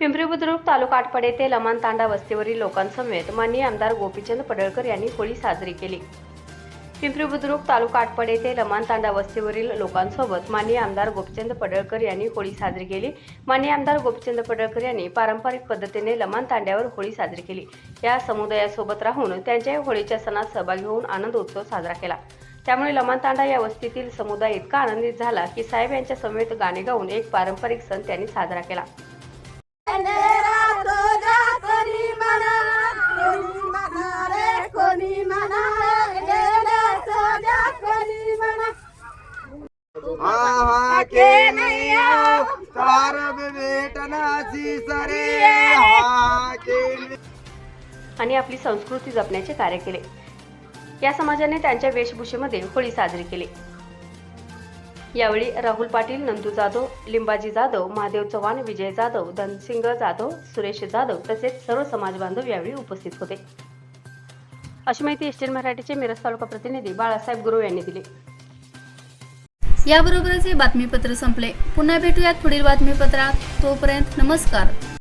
पिंपरी बुद्रुक तालुका आटपाडी येथे लमान तांडा वस्तीवरील लोकांसमवेत माननीय आमदार गोपीचंद पडळकर यांनी होळी साजरी केली. पिंपरी बुद्रुक तालुका आटपाडी येथे लमान तांडा वस्तीवरील लोकांसोबत माननीय आमदार गोपीचंद पडळकर यांनी होळी साजरी केली. माननीय आमदार गोपीचंद पडळकर यांनी पारंपरिक पद्धतीने लमान तांड्यावर होळी साजरी केली. या समुदायासोबत राहून त्यांच्या होळीच्या सणात सहभागी होऊन आनंद उत्सव साजरा केला. त्यामुळे लमान तांडा या वस्तीतील समुदाय इतका आनंदित झाला की साहेब यांच्या समवेत गाणे गाऊन एक पारंपरिक सण त्यांनी साजरा केला. आणि आपली संस्कृती जपण्याचे कार्य केले. या समाजाने त्यांच्या वेशभूषेमध्ये होळी साजरी केली. यावेळी राहुल पाटील नंदू जाधव लिंबाजी जाधव महादेव चव्हाण विजय जाधव धनसिंग जाधव सुरेश जाधव तसेच सर्व समाज बांधव यावेळी उपस्थित होते. अशी माहिती एसटीएन मराठीचे मिरज तालुका प्रतिनिधी बाळासाहेब गुरु यांनी दिली. याबरोबरच हे बातमीपत्र संपले. पुन्हा भेटूयात पुढील बातमीपत्रात. तोपर्यंत नमस्कार.